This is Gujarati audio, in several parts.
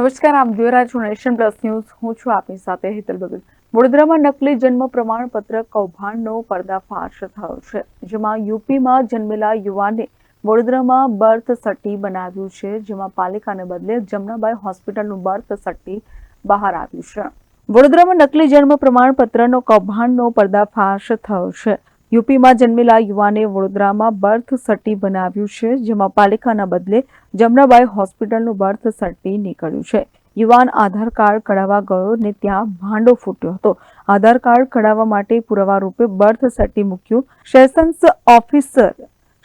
નમસ્કાર, આપ જોઈ રહ્યા નેશન પ્લસ ન્યૂઝ. હું છું આપની સાથે હેતલ બગલ વડોદરામાં નકલી જન્મ પ્રમાણપત્ર કૌભાંડનો પર્દાફાશ થયો છે. જેમાં યુપીમાં જન્મેલા યુવાને વડોદરામાં બર્થ સટ્ટી બનાવ્યું છે. જેમાં પાલિકાને બદલે જમનાબાઈ હોસ્પિટલનું બર્થ સટ્ટી બહાર આવ્યું છે. વડોદરામાં નકલી જન્મ પ્રમાણપત્રનો કૌભાંડનો પર્દાફાશ થયો છે. યુપીમાં જન્મેલા યુવાને વડોદરામાં બર્થ સર્ટી બનાવ્યું છે, જેમાં પાલિકાના બદલે જમનાબાઈ હોસ્પિટલનું બર્થ સર્ટી નીકળ્યું છે. યુવાન આધાર કાર્ડ કઢાવવા ગયો ને ત્યાં ભાંડો ફૂટ્યો હતો. આધાર કાર્ડ કઢાવવા માટે પુરાવા રૂપે બર્થ સર્ટી મૂક્યું. સેશન્સ ઓફિસર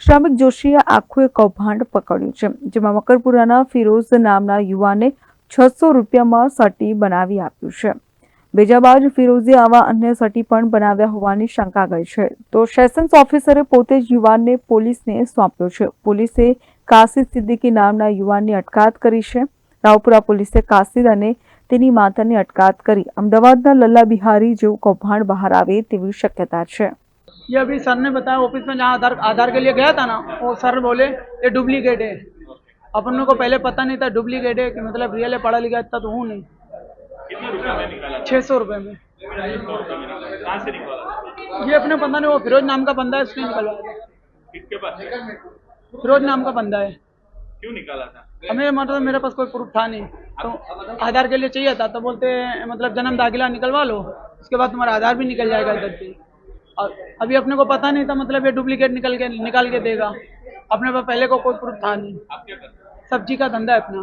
શ્રમિક જોશીએ આખું કૌભાંડ પકડ્યું છે, જેમાં મકરપુરાના ફિરોઝ નામના યુવાને છસો રૂપિયામાં સર્ટી બનાવી આપ્યું છે. બીજા બાજુ ફિરોઝે આવા અન્ય સર્ટી પણ બનાવ્યા હોવાની શંકા ગઈ છે તો સેશન્સ ઓફિસરે પોતે જ યુવાનને પોલીસને સોંપ્યો છે પોલીસે કાસિદ સિદ્દીકી નામના યુવાનની અટકાયત કરી છે રાવપુરા પોલીસે કાસિદ અને તેની માતાની અટકાયત કરી અમદાવાદના લલ્લા બિહારી જેવું કૌભાંડ બહાર આવે તેવી શક્યતા છે ये अभी सर ने बताया ऑफिस में जहाँ आधार आधार के लिए गया था ना वो सर बोले ये डुप्लीकेट है अपन को पहले पता नहीं था डुप्लीकेट है कि मतलब रियल है पढ़ा लिखा इतना तो हूँ नहीं छः सौ रुपये में। कहाँ से निकाला ये अपने पता नहीं वो फिरोज नाम का बंदा है उसने निकलवाया किसके पास? फिरोज नाम का बंदा है। क्यों निकाला था? हमें मतलब मेरे पास कोई प्रूफ था नहीं। तो आधार के लिए चाहिए था तो बोलते हैं मतलब जन्म दाखिला निकलवा लो उसके बाद तुम्हारा आधार भी निकल जाएगा इधर से। और अभी अपने को पता नहीं था मतलब ये डुप्लीकेट निकल के निकाल के देगा। अपने पास पहले को कोई प्रूफ था नहीं? सब्ज़ी का धंधा है अपना।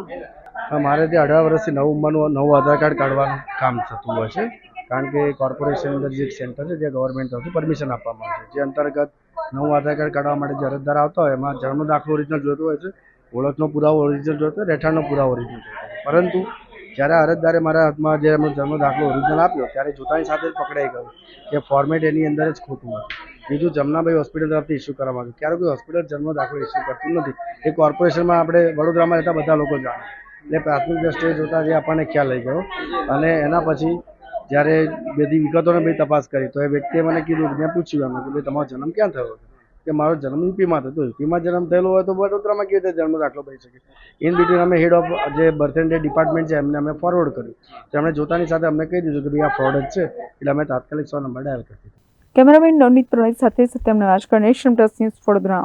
અમારે ત્યાં અઢાર વર્ષથી નવ ઉંમરનું નવું આધાર કાર્ડ કાઢવાનું કામ થતું હોય છે. કારણ કે કોર્પોરેશન અંદર જે સેન્ટર છે ત્યાં ગવર્મેન્ટ તરફથી પરમિશન આપવામાં આવે છે. જે અંતર્ગત નવું આધાર કાર્ડ કાઢવા માટે જે અરજદાર આવતા હોય, એમાં જન્મ દાખલો ઓરિજિનલ જોઈતો હોય છે, ઓળખનો પુરાવો ઓરિજિનલ જોઈતો હોય, રહેઠાણનો પુરાવો ઓરિજિનલ જોઈતો હોય પરંતુ જ્યારે અરજદારે મારા હાથમાં જે એમનો જન્મ દાખલો ઓરિજિનલ આપ્યો, ત્યારે જોતાની સાથે જ પકડાઈ ગયો. કે ફોર્મેટ એની અંદર જ ખોટું હતું. બીજું જમનાભાઈ હોસ્પિટલ તરફથી ઇસ્યુ કરવામાં આવ્યું. ક્યારે કોઈ હોસ્પિટલ જન્મ દાખલો ઇસ્યુ કરતું નથી. એ કોર્પોરેશનમાં આપણે વડોદરામાં રહેતા બધા લોકો જાણે. એટલે પ્રાથમિક દ્રષ્ટિએ જોતાં જે આપણને ખ્યાલ આવી ગયો. અને એના પછી જ્યારે બધી વિગતોને બધી તપાસ કરી, તો એ વ્યક્તિએ મને કીધું મેં પૂછ્યું એમને કે, ભાઈ, તમારો જન્મ ક્યાં થયો કે, મારો જન્મ યુપીમાં થયો યુપીમાં જન્મ થયેલો હોય તો વડોદરામાં કેવી રીતે જન્મ દાખલો થઈ શકે? ઇન બિટવીન અમે હેડ ઓફ જે બર્થ એન્ડ ડિપાર્ટમેન્ટ છે, એમને અમે ફોરવર્ડ કર્યું. તેમણે જોતાની સાથે અમને કહી દીધું કે, ભાઈ, આ ફ્રોડ જ છે. એટલે અમે તાત્કાલિક સો નંબર ડાયલ કરી દીધો. કેમેરામેન નવનીત પ્રણય સાથે Satyam Navajkar nation plus news Vadodara.